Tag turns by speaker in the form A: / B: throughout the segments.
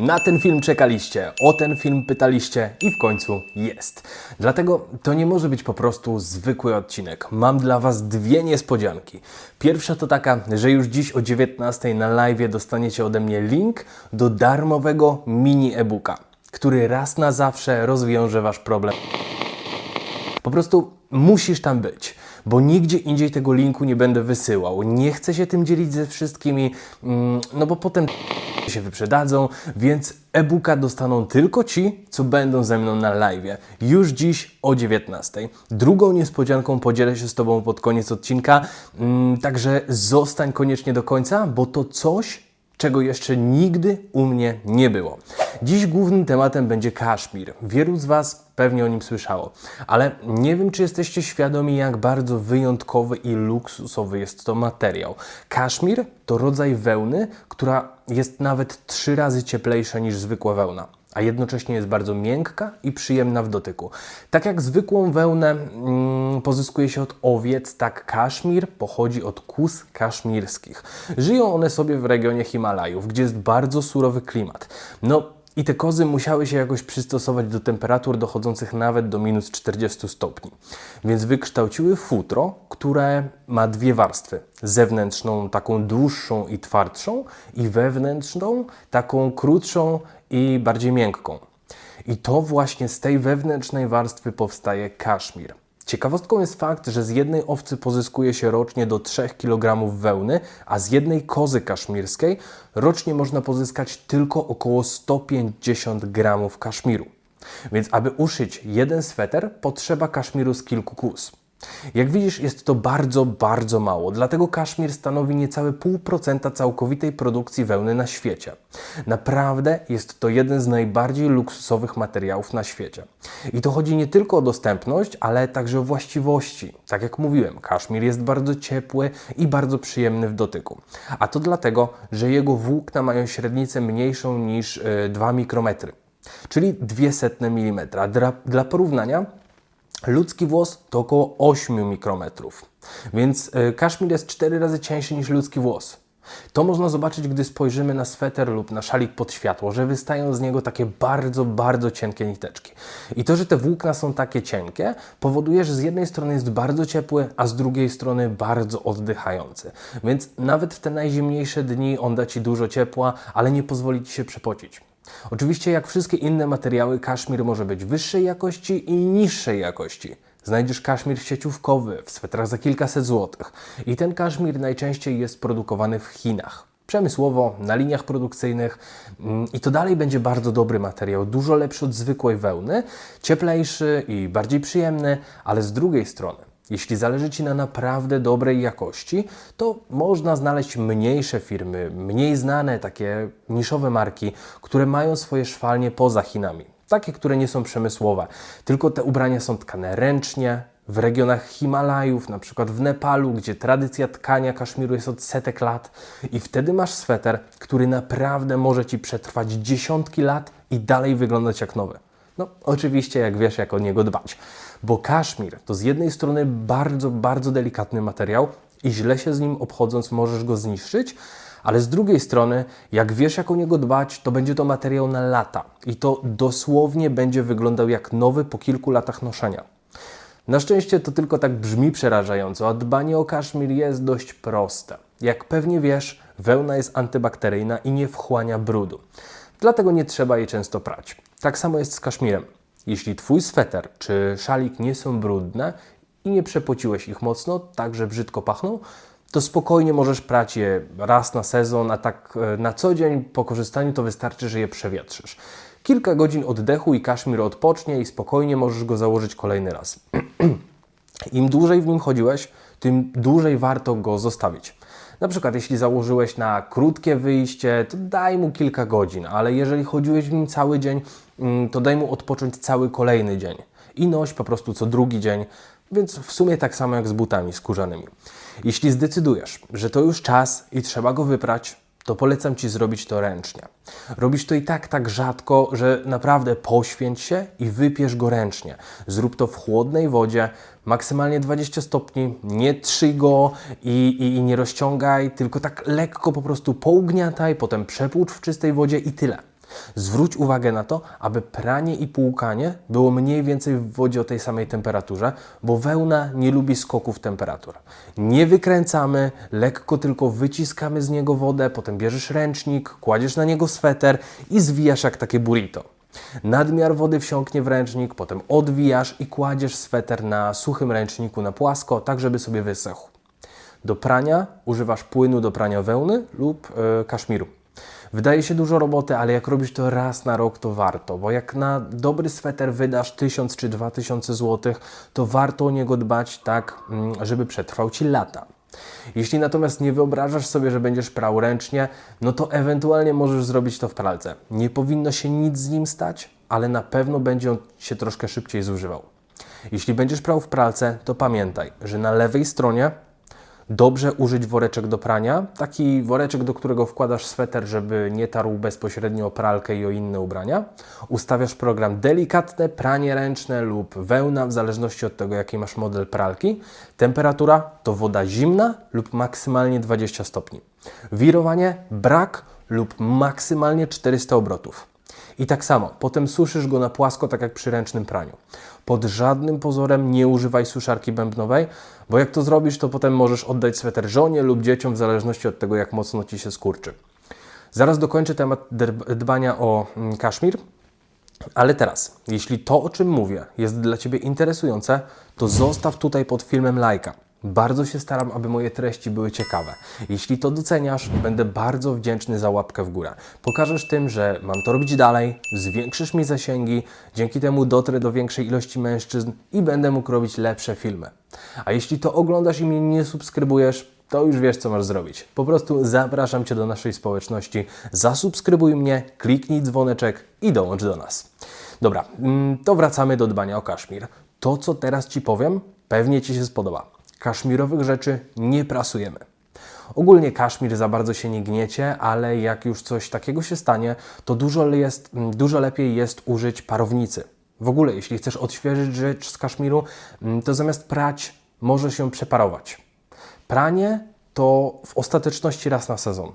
A: Na ten film czekaliście, o ten film pytaliście i w końcu jest. Dlatego to nie może być po prostu zwykły odcinek. Mam dla Was dwie niespodzianki. Pierwsza to taka, że już dziś o 19 na live dostaniecie ode mnie link do darmowego mini e-booka, który raz na zawsze rozwiąże Wasz problem. Po prostu musisz tam być, bo nigdzie indziej tego linku nie będę wysyłał. Nie chcę się tym dzielić ze wszystkimi, mm, no bo potem się wyprzedadzą, więc e-booka dostaną tylko ci, co będą ze mną na live. Już dziś o 19. Drugą niespodzianką podzielę się z Tobą pod koniec odcinka, mm, także zostań koniecznie do końca, bo to coś, czego jeszcze nigdy u mnie nie było. Dziś głównym tematem będzie kaszmir. Wielu z Was pewnie o nim słyszało, ale nie wiem, czy jesteście świadomi, jak bardzo wyjątkowy i luksusowy jest to materiał. Kaszmir to rodzaj wełny, która jest nawet trzy razy cieplejsza niż zwykła wełna a jednocześnie jest bardzo miękka i przyjemna w dotyku. Tak jak zwykłą wełnę mm, pozyskuje się od owiec, tak kaszmir pochodzi od kus kaszmirskich. Żyją one sobie w regionie Himalajów, gdzie jest bardzo surowy klimat. No, i te kozy musiały się jakoś przystosować do temperatur dochodzących nawet do minus 40 stopni. Więc wykształciły futro, które ma dwie warstwy. Zewnętrzną, taką dłuższą i twardszą, i wewnętrzną, taką krótszą i bardziej miękką. I to właśnie z tej wewnętrznej warstwy powstaje kaszmir. Ciekawostką jest fakt, że z jednej owcy pozyskuje się rocznie do 3 kg wełny, a z jednej kozy kaszmirskiej rocznie można pozyskać tylko około 150 gramów kaszmiru. Więc aby uszyć jeden sweter, potrzeba kaszmiru z kilku kus. Jak widzisz, jest to bardzo, bardzo mało, dlatego kaszmir stanowi niecałe 0,5% całkowitej produkcji wełny na świecie. Naprawdę jest to jeden z najbardziej luksusowych materiałów na świecie. I to chodzi nie tylko o dostępność, ale także o właściwości. Tak jak mówiłem, kaszmir jest bardzo ciepły i bardzo przyjemny w dotyku. A to dlatego, że jego włókna mają średnicę mniejszą niż y, 2 mikrometry, czyli 200 mm. Dla, dla porównania, Ludzki włos to około 8 mikrometrów, więc y, kaszmir jest 4 razy cieńszy niż ludzki włos. To można zobaczyć, gdy spojrzymy na sweter lub na szalik pod światło, że wystają z niego takie bardzo, bardzo cienkie niteczki. I to, że te włókna są takie cienkie, powoduje, że z jednej strony jest bardzo ciepły, a z drugiej strony bardzo oddychający. Więc nawet w te najzimniejsze dni on da Ci dużo ciepła, ale nie pozwoli Ci się przepocić. Oczywiście, jak wszystkie inne materiały, kaszmir może być wyższej jakości i niższej jakości. Znajdziesz kaszmir sieciówkowy w swetrach za kilkaset złotych. I ten kaszmir najczęściej jest produkowany w Chinach. Przemysłowo, na liniach produkcyjnych mm, i to dalej będzie bardzo dobry materiał, dużo lepszy od zwykłej wełny, cieplejszy i bardziej przyjemny, ale z drugiej strony jeśli zależy Ci na naprawdę dobrej jakości, to można znaleźć mniejsze firmy, mniej znane, takie niszowe marki, które mają swoje szwalnie poza Chinami. Takie, które nie są przemysłowe, tylko te ubrania są tkane ręcznie, w regionach Himalajów, na przykład w Nepalu, gdzie tradycja tkania kaszmiru jest od setek lat, i wtedy masz sweter, który naprawdę może Ci przetrwać dziesiątki lat i dalej wyglądać jak nowy. No, oczywiście, jak wiesz, jak o niego dbać. Bo kaszmir to z jednej strony bardzo, bardzo delikatny materiał i źle się z nim obchodząc możesz go zniszczyć, ale z drugiej strony, jak wiesz, jak o niego dbać, to będzie to materiał na lata i to dosłownie będzie wyglądał jak nowy po kilku latach noszenia. Na szczęście to tylko tak brzmi przerażająco, a dbanie o kaszmir jest dość proste. Jak pewnie wiesz, wełna jest antybakteryjna i nie wchłania brudu. Dlatego nie trzeba jej często prać. Tak samo jest z kaszmirem. Jeśli Twój sweter czy szalik nie są brudne i nie przepociłeś ich mocno, tak że brzydko pachną, to spokojnie możesz prać je raz na sezon, a tak e, na co dzień po korzystaniu to wystarczy, że je przewietrzysz. Kilka godzin oddechu i kaszmir odpocznie i spokojnie możesz go założyć kolejny raz. Im dłużej w nim chodziłeś, tym dłużej warto go zostawić. Na przykład, jeśli założyłeś na krótkie wyjście, to daj mu kilka godzin, ale jeżeli chodziłeś w nim cały dzień, mm, to daj mu odpocząć cały kolejny dzień i noś po prostu co drugi dzień, więc w sumie tak samo jak z butami skórzanymi. Jeśli zdecydujesz, że to już czas i trzeba go wyprać, to polecam Ci zrobić to ręcznie. Robisz to i tak tak rzadko, że naprawdę poświęć się i wypierz go ręcznie. Zrób to w chłodnej wodzie, maksymalnie 20 stopni, nie trzyj go i, i, i nie rozciągaj, tylko tak lekko po prostu pougniataj, potem przepłucz w czystej wodzie i tyle. Zwróć uwagę na to, aby pranie i płukanie było mniej więcej w wodzie o tej samej temperaturze, bo wełna nie lubi skoków temperatur. Nie wykręcamy, lekko tylko wyciskamy z niego wodę, potem bierzesz ręcznik, kładziesz na niego sweter i zwijasz jak takie burrito. Nadmiar wody wsiąknie w ręcznik, potem odwijasz i kładziesz sweter na suchym ręczniku na płasko, tak żeby sobie wysechł. Do prania używasz płynu do prania wełny lub e, kaszmiru. Wydaje się dużo roboty, ale jak robisz to raz na rok, to warto, bo jak na dobry sweter wydasz 1000 czy 2000 zł, to warto o niego dbać tak, mm, żeby przetrwał Ci lata. Jeśli natomiast nie wyobrażasz sobie, że będziesz prał ręcznie, no to ewentualnie możesz zrobić to w pralce. Nie powinno się nic z nim stać, ale na pewno będzie on się troszkę szybciej zużywał. Jeśli będziesz prał w pralce, to pamiętaj, że na lewej stronie dobrze użyć woreczek do prania. Taki woreczek, do którego wkładasz sweter, żeby nie tarł bezpośrednio o pralkę i o inne ubrania. Ustawiasz program delikatne pranie ręczne lub wełna, w zależności od tego, jaki masz model pralki. Temperatura to woda zimna lub maksymalnie 20 stopni. Wirowanie brak lub maksymalnie 400 obrotów. I tak samo, potem suszysz go na płasko, tak jak przy ręcznym praniu. Pod żadnym pozorem nie używaj suszarki bębnowej, bo jak to zrobisz, to potem możesz oddać sweter żonie lub dzieciom, w zależności od tego, jak mocno ci się skurczy. Zaraz dokończę temat dbania o mm, kaszmir. Ale teraz, jeśli to, o czym mówię, jest dla Ciebie interesujące, to zostaw tutaj pod filmem lajka. Bardzo się staram, aby moje treści były ciekawe. Jeśli to doceniasz, będę bardzo wdzięczny za łapkę w górę. Pokażesz tym, że mam to robić dalej, zwiększysz mi zasięgi, dzięki temu dotrę do większej ilości mężczyzn i będę mógł robić lepsze filmy. A jeśli to oglądasz i mnie nie subskrybujesz, to już wiesz, co masz zrobić. Po prostu zapraszam Cię do naszej społeczności, zasubskrybuj mnie, kliknij dzwoneczek i dołącz do nas. Dobra, mm, to wracamy do dbania o kaszmir. To, co teraz Ci powiem, pewnie Ci się spodoba. Kaszmirowych rzeczy nie prasujemy. Ogólnie kaszmir za bardzo się nie gniecie, ale jak już coś takiego się stanie, to dużo, jest, mm, dużo lepiej jest użyć parownicy. W ogóle, jeśli chcesz odświeżyć rzecz z kaszmiru, mm, to zamiast prać, może się przeparować. Pranie to w ostateczności raz na sezon.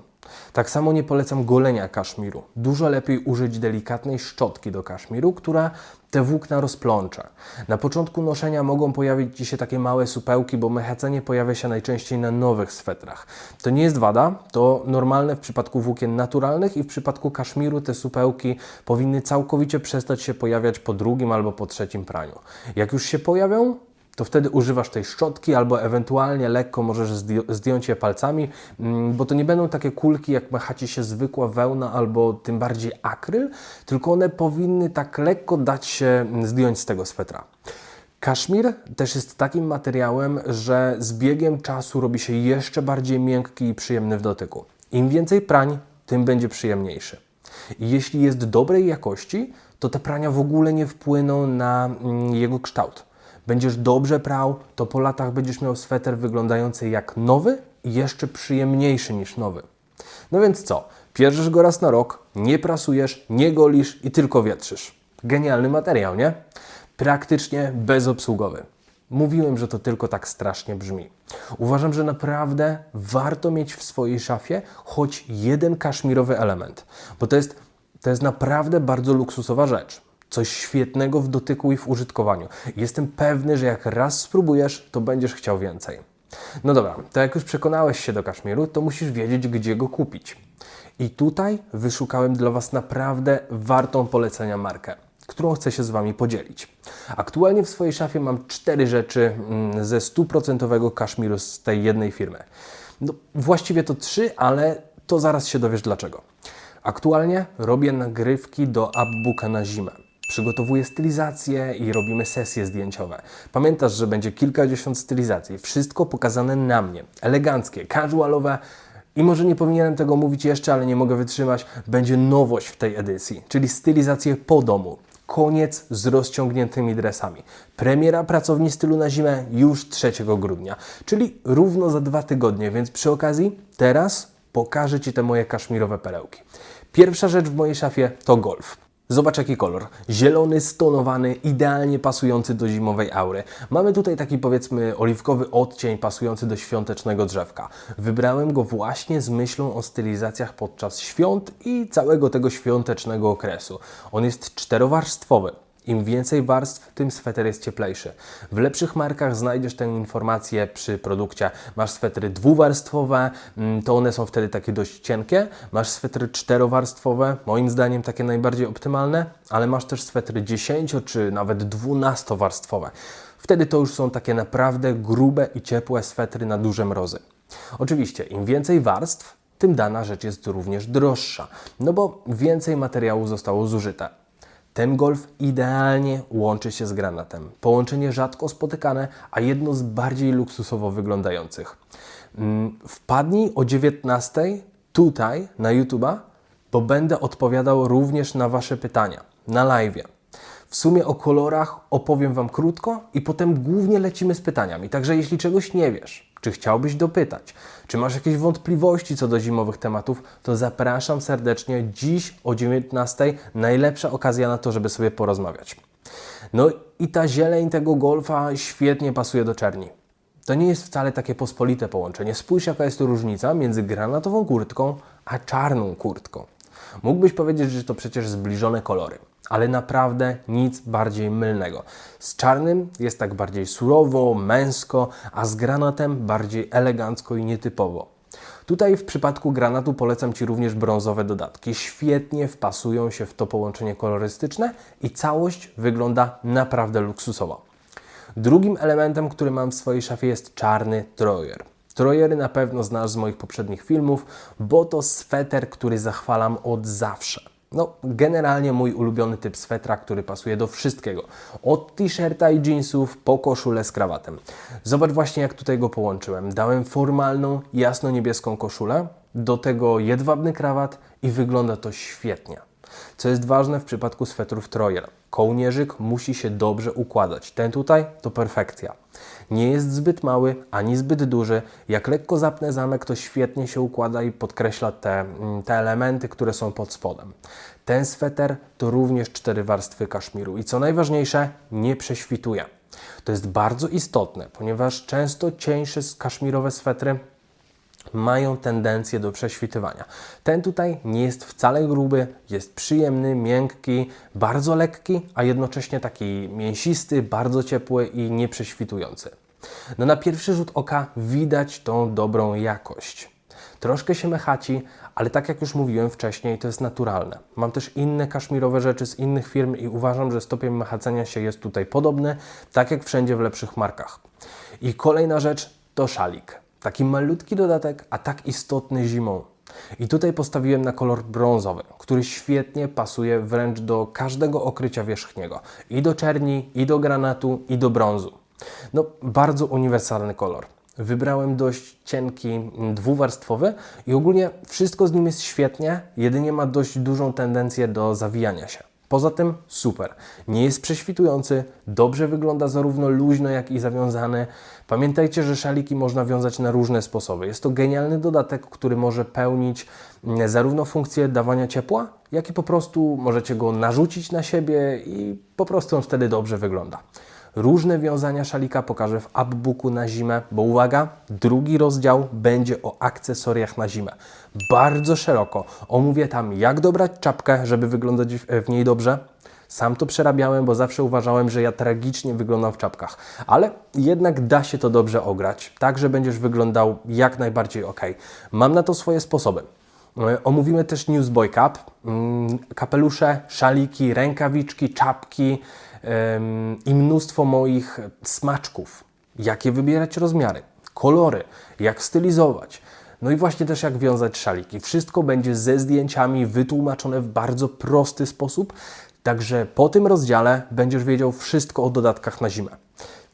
A: Tak samo nie polecam golenia kaszmiru. Dużo lepiej użyć delikatnej szczotki do kaszmiru, która te włókna rozplącza. Na początku noszenia mogą pojawić Ci się takie małe supełki, bo mechacenie pojawia się najczęściej na nowych swetrach. To nie jest wada, to normalne w przypadku włókien naturalnych i w przypadku kaszmiru te supełki powinny całkowicie przestać się pojawiać po drugim albo po trzecim praniu. Jak już się pojawią, to wtedy używasz tej szczotki albo ewentualnie lekko możesz zdj- zdjąć je palcami, mm, bo to nie będą takie kulki, jak machaci się zwykła wełna albo tym bardziej akryl, tylko one powinny tak lekko dać się mm, zdjąć z tego swetra. Kaszmir też jest takim materiałem, że z biegiem czasu robi się jeszcze bardziej miękki i przyjemny w dotyku. Im więcej prań, tym będzie przyjemniejszy. Jeśli jest dobrej jakości, to te prania w ogóle nie wpłyną na mm, jego kształt. Będziesz dobrze prał, to po latach będziesz miał sweter wyglądający jak nowy i jeszcze przyjemniejszy niż nowy. No więc co? Pierzesz go raz na rok, nie prasujesz, nie golisz i tylko wietrzysz. Genialny materiał, nie? Praktycznie bezobsługowy. Mówiłem, że to tylko tak strasznie brzmi. Uważam, że naprawdę warto mieć w swojej szafie choć jeden kaszmirowy element, bo to jest, to jest naprawdę bardzo luksusowa rzecz. Coś świetnego w dotyku i w użytkowaniu. Jestem pewny, że jak raz spróbujesz, to będziesz chciał więcej. No dobra, to jak już przekonałeś się do kaszmiru, to musisz wiedzieć, gdzie go kupić. I tutaj wyszukałem dla Was naprawdę wartą polecenia markę, którą chcę się z Wami podzielić. Aktualnie w swojej szafie mam cztery rzeczy mm, ze stuprocentowego kaszmiru z tej jednej firmy. No, właściwie to trzy, ale to zaraz się dowiesz dlaczego. Aktualnie robię nagrywki do Appbooka na zimę. Przygotowuję stylizację i robimy sesje zdjęciowe. Pamiętasz, że będzie kilkadziesiąt stylizacji. Wszystko pokazane na mnie. Eleganckie, casualowe. I może nie powinienem tego mówić jeszcze, ale nie mogę wytrzymać. Będzie nowość w tej edycji, czyli stylizacje po domu. Koniec z rozciągniętymi dresami. Premiera pracowni stylu na zimę już 3 grudnia, czyli równo za dwa tygodnie, więc przy okazji teraz pokażę Ci te moje kaszmirowe perełki. Pierwsza rzecz w mojej szafie to golf. Zobacz jaki kolor. Zielony, stonowany, idealnie pasujący do zimowej aury. Mamy tutaj taki powiedzmy oliwkowy odcień pasujący do świątecznego drzewka. Wybrałem go właśnie z myślą o stylizacjach podczas świąt i całego tego świątecznego okresu. On jest czterowarstwowy. Im więcej warstw, tym sweter jest cieplejszy. W lepszych markach znajdziesz tę informację przy produkcie. Masz swetry dwuwarstwowe, mm, to one są wtedy takie dość cienkie. Masz swetry czterowarstwowe, moim zdaniem takie najbardziej optymalne, ale masz też swetry 10 czy nawet 12-warstwowe. Wtedy to już są takie naprawdę grube i ciepłe swetry na duże mrozy. Oczywiście, im więcej warstw, tym dana rzecz jest również droższa, no bo więcej materiału zostało zużyte. Ten golf idealnie łączy się z granatem. Połączenie rzadko spotykane, a jedno z bardziej luksusowo wyglądających. Mm, Wpadnij o 19 tutaj na YouTube'a, bo będę odpowiadał również na Wasze pytania na live. W sumie o kolorach opowiem Wam krótko i potem głównie lecimy z pytaniami. Także jeśli czegoś nie wiesz, czy chciałbyś dopytać, czy masz jakieś wątpliwości co do zimowych tematów, to zapraszam serdecznie dziś o 19:00. Najlepsza okazja na to, żeby sobie porozmawiać. No i ta zieleń tego golfa świetnie pasuje do czerni. To nie jest wcale takie pospolite połączenie. Spójrz, jaka jest tu różnica między granatową kurtką a czarną kurtką. Mógłbyś powiedzieć, że to przecież zbliżone kolory, ale naprawdę nic bardziej mylnego. Z czarnym jest tak bardziej surowo, męsko, a z granatem bardziej elegancko i nietypowo. Tutaj w przypadku granatu polecam Ci również brązowe dodatki. Świetnie wpasują się w to połączenie kolorystyczne i całość wygląda naprawdę luksusowo. Drugim elementem, który mam w swojej szafie jest czarny trojer. Trojery na pewno znasz z moich poprzednich filmów, bo to sweter, który zachwalam od zawsze. No, generalnie mój ulubiony typ swetra, który pasuje do wszystkiego. Od t-shirta i jeansów po koszulę z krawatem. Zobacz właśnie jak tutaj go połączyłem. Dałem formalną, jasno-niebieską koszulę, do tego jedwabny krawat i wygląda to świetnie. Co jest ważne w przypadku swetrów Trojer. Kołnierzyk musi się dobrze układać. Ten tutaj to perfekcja. Nie jest zbyt mały ani zbyt duży. Jak lekko zapnę zamek, to świetnie się układa i podkreśla te, mm, te elementy, które są pod spodem. Ten sweter to również cztery warstwy kaszmiru i co najważniejsze, nie prześwituje. To jest bardzo istotne, ponieważ często cieńsze kaszmirowe swetry mają tendencję do prześwitywania. Ten tutaj nie jest wcale gruby, jest przyjemny, miękki, bardzo lekki, a jednocześnie taki mięsisty, bardzo ciepły i nieprześwitujący. No na pierwszy rzut oka widać tą dobrą jakość. Troszkę się mechaci, ale tak jak już mówiłem wcześniej, to jest naturalne. Mam też inne kaszmirowe rzeczy z innych firm i uważam, że stopień mechacenia się jest tutaj podobny, tak jak wszędzie w lepszych markach. I kolejna rzecz to szalik. Taki malutki dodatek, a tak istotny zimą. I tutaj postawiłem na kolor brązowy, który świetnie pasuje wręcz do każdego okrycia wierzchniego. I do czerni, i do granatu, i do brązu. No, bardzo uniwersalny kolor. Wybrałem dość cienki, mm, dwuwarstwowy i ogólnie wszystko z nim jest świetnie, jedynie ma dość dużą tendencję do zawijania się. Poza tym super. Nie jest prześwitujący, dobrze wygląda zarówno luźno, jak i zawiązany. Pamiętajcie, że szaliki można wiązać na różne sposoby. Jest to genialny dodatek, który może pełnić mm, zarówno funkcję dawania ciepła, jak i po prostu możecie go narzucić na siebie i po prostu on wtedy dobrze wygląda. Różne wiązania szalika pokażę w upbooku na zimę, bo uwaga, drugi rozdział będzie o akcesoriach na zimę. Bardzo szeroko. Omówię tam, jak dobrać czapkę, żeby wyglądać w niej dobrze. Sam to przerabiałem, bo zawsze uważałem, że ja tragicznie wyglądam w czapkach. Ale jednak da się to dobrze ograć, tak że będziesz wyglądał jak najbardziej ok. Mam na to swoje sposoby. E, Omówimy też Newsboy Cup, mm, kapelusze, szaliki, rękawiczki, czapki i mnóstwo moich smaczków. Jakie wybierać rozmiary, kolory, jak stylizować. No i właśnie też jak wiązać szaliki. Wszystko będzie ze zdjęciami wytłumaczone w bardzo prosty sposób, także po tym rozdziale będziesz wiedział wszystko o dodatkach na zimę.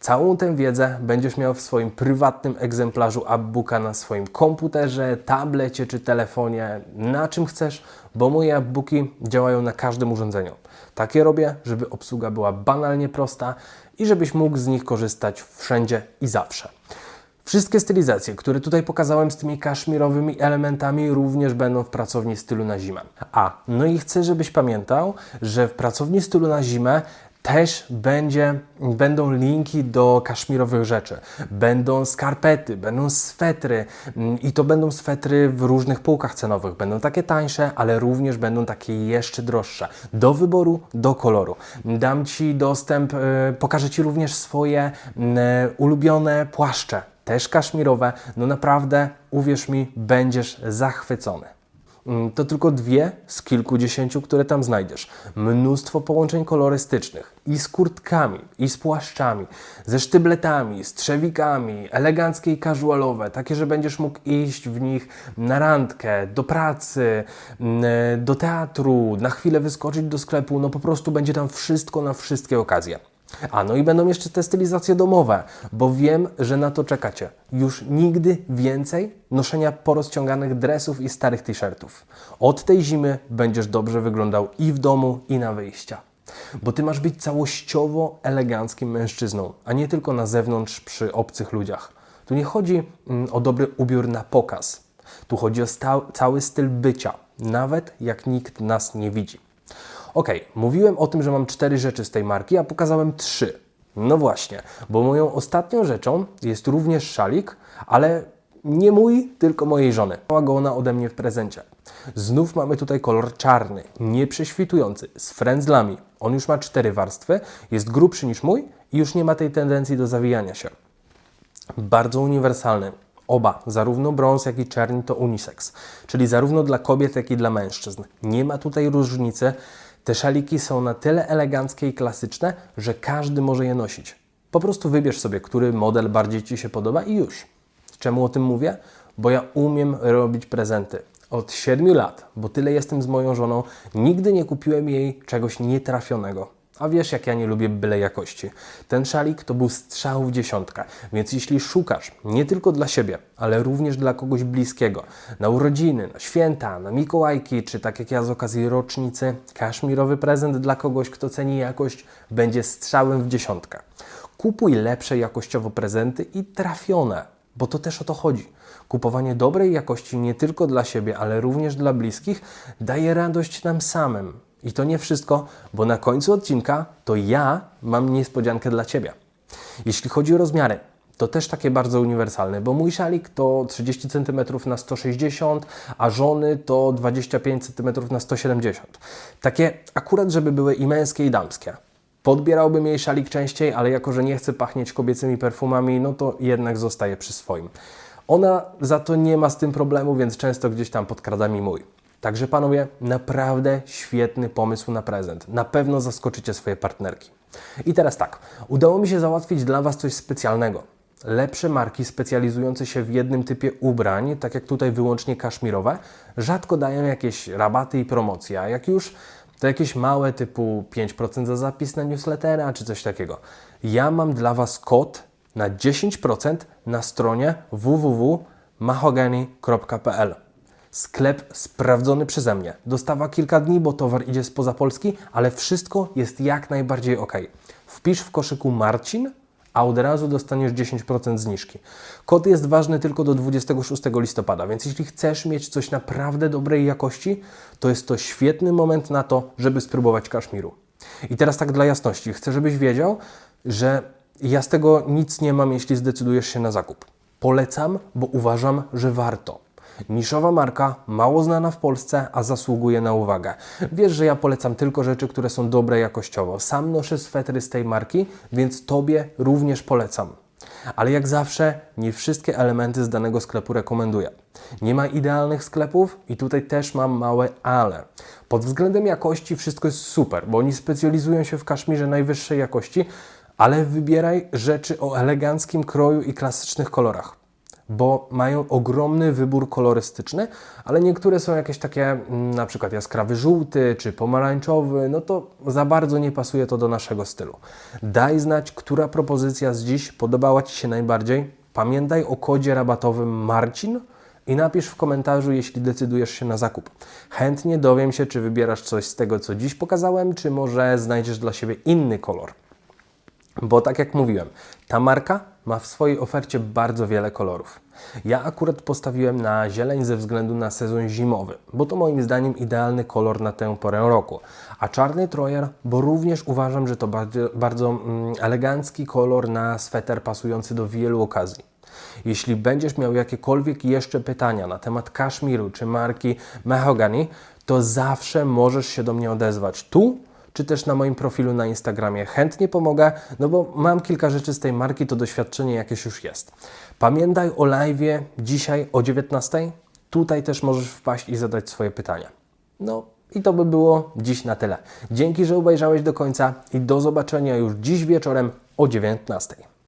A: Całą tę wiedzę będziesz miał w swoim prywatnym egzemplarzu Appbooka na swoim komputerze, tablecie czy telefonie, na czym chcesz, bo moje Appbooki działają na każdym urządzeniu. Takie robię, żeby obsługa była banalnie prosta i żebyś mógł z nich korzystać wszędzie i zawsze. Wszystkie stylizacje, które tutaj pokazałem z tymi kaszmirowymi elementami, również będą w pracowni stylu na zimę. A, no i chcę, żebyś pamiętał, że w pracowni stylu na zimę też będzie, będą linki do kaszmirowych rzeczy. Będą skarpety, będą swetry mm, i to będą swetry w różnych półkach cenowych. Będą takie tańsze, ale również będą takie jeszcze droższe. Do wyboru, do koloru. Dam Ci dostęp, y, pokażę Ci również swoje mm, ulubione płaszcze, też kaszmirowe. No naprawdę, uwierz mi, będziesz zachwycony. Mm, To tylko dwie z kilkudziesięciu, które tam znajdziesz. Mnóstwo połączeń kolorystycznych i z kurtkami, i z płaszczami, ze sztybletami, z trzewikami, eleganckie i casualowe, takie, że będziesz mógł iść w nich na randkę, do pracy, mm, do teatru, na chwilę wyskoczyć do sklepu. No po prostu będzie tam wszystko na wszystkie okazje. A no i będą jeszcze te stylizacje domowe, bo wiem, że na to czekacie. Już nigdy więcej noszenia porozciąganych dresów i starych t-shirtów. Od tej zimy będziesz dobrze wyglądał i w domu, i na wyjścia. Bo ty masz być całościowo eleganckim mężczyzną, a nie tylko na zewnątrz przy obcych ludziach. Tu nie chodzi mm, o dobry ubiór na pokaz. Tu chodzi o cały styl bycia, nawet jak nikt nas nie widzi. Ok, mówiłem o tym, że mam cztery rzeczy z tej marki, a pokazałem trzy. No właśnie, bo moją ostatnią rzeczą jest również szalik, ale nie mój, tylko mojej żony. Miała go ona ode mnie w prezencie. Znów mamy tutaj kolor czarny, nieprześwitujący, z frędzlami. On już ma cztery warstwy, jest grubszy niż mój i już nie ma tej tendencji do zawijania się. Bardzo uniwersalny. Oba, zarówno brąz, jak i czerń to unisex, czyli zarówno dla kobiet, jak i dla mężczyzn. Nie ma tutaj różnicy. Te szaliki są na tyle eleganckie i klasyczne, że każdy może je nosić. Po prostu wybierz sobie, który model bardziej Ci się podoba i już. Czemu o tym mówię? Bo ja umiem robić prezenty. Od 7 lat, bo tyle jestem z moją żoną, nigdy nie kupiłem jej czegoś nietrafionego. A wiesz, jak ja nie lubię byle jakości. Ten szalik to był strzał w dziesiątkę, więc jeśli szukasz nie tylko dla siebie, ale również dla kogoś bliskiego, na urodziny, na święta, na Mikołajki, czy tak jak ja z okazji rocznicy, kaszmirowy prezent dla kogoś, kto ceni jakość, będzie strzałem w dziesiątkę. Kupuj lepsze jakościowo prezenty i trafione, bo to też o to chodzi. Kupowanie dobrej jakości nie tylko dla siebie, ale również dla bliskich daje radość nam samym. I to nie wszystko, bo na końcu odcinka to ja mam niespodziankę dla Ciebie. Jeśli chodzi o rozmiary, to też takie bardzo uniwersalne, bo mój szalik to 30 cm na 160, a żony to 25 cm na 170. Takie akurat, żeby były i męskie, i damskie. Podbierałbym jej szalik częściej, ale jako, że nie chcę pachnieć kobiecymi perfumami, no to jednak zostaje przy swoim. Ona za to nie ma z tym problemu, więc często gdzieś tam podkrada mi mój. Także panowie, naprawdę świetny pomysł na prezent. Na pewno zaskoczycie swoje partnerki. I teraz tak, udało mi się załatwić dla Was coś specjalnego. Lepsze marki specjalizujące się w jednym typie ubrań, tak jak tutaj wyłącznie kaszmirowe, rzadko dają jakieś rabaty i promocje, a jak już, to jakieś małe typu 5% za zapis na newslettera czy coś takiego. Ja mam dla Was kod na 10% na stronie www.mahogany.pl. Sklep sprawdzony przeze mnie. Dostawa kilka dni, bo towar idzie spoza Polski, ale wszystko jest jak najbardziej ok. Wpisz w koszyku Marcin, a od razu dostaniesz 10% zniżki. Kod jest ważny tylko do 26 listopada, więc jeśli chcesz mieć coś naprawdę dobrej jakości, to jest to świetny moment na to, żeby spróbować kaszmiru. I teraz tak dla jasności, chcę, żebyś wiedział, że ja z tego nic nie mam, jeśli zdecydujesz się na zakup. Polecam, bo uważam, że warto. Niszowa marka, mało znana w Polsce, a zasługuje na uwagę. Wiesz, że ja polecam tylko rzeczy, które są dobre jakościowo. Sam noszę swetry z tej marki, więc Tobie również polecam. Ale jak zawsze, nie wszystkie elementy z danego sklepu rekomenduję. Nie ma idealnych sklepów i tutaj też mam małe ale. Pod względem jakości wszystko jest super, bo oni specjalizują się w kaszmirze najwyższej jakości, ale wybieraj rzeczy o eleganckim kroju i klasycznych kolorach bo mają ogromny wybór kolorystyczny, ale niektóre są jakieś takie, mm, na przykład jaskrawy żółty czy pomarańczowy, no to za bardzo nie pasuje to do naszego stylu. Daj znać, która propozycja z dziś podobała Ci się najbardziej. Pamiętaj o kodzie rabatowym Marcin i napisz w komentarzu, jeśli decydujesz się na zakup. Chętnie dowiem się, czy wybierasz coś z tego, co dziś pokazałem, czy może znajdziesz dla siebie inny kolor. Bo tak jak mówiłem, ta marka ma w swojej ofercie bardzo wiele kolorów. Ja akurat postawiłem na zieleń ze względu na sezon zimowy, bo to moim zdaniem idealny kolor na tę porę roku. A czarny trojer, bo również uważam, że to bardzo, bardzo mm, elegancki kolor na sweter pasujący do wielu okazji. Jeśli będziesz miał jakiekolwiek jeszcze pytania na temat kaszmiru czy marki Mahogany, to zawsze możesz się do mnie odezwać tu, czy też na moim profilu na Instagramie. Chętnie pomogę, no bo mam kilka rzeczy z tej marki, to doświadczenie jakieś już jest. Pamiętaj o live'ie dzisiaj o 19:00. Tutaj też możesz wpaść i zadać swoje pytania. No i to by było dziś na tyle. Dzięki, że obejrzałeś do końca i do zobaczenia już dziś wieczorem o 19:00.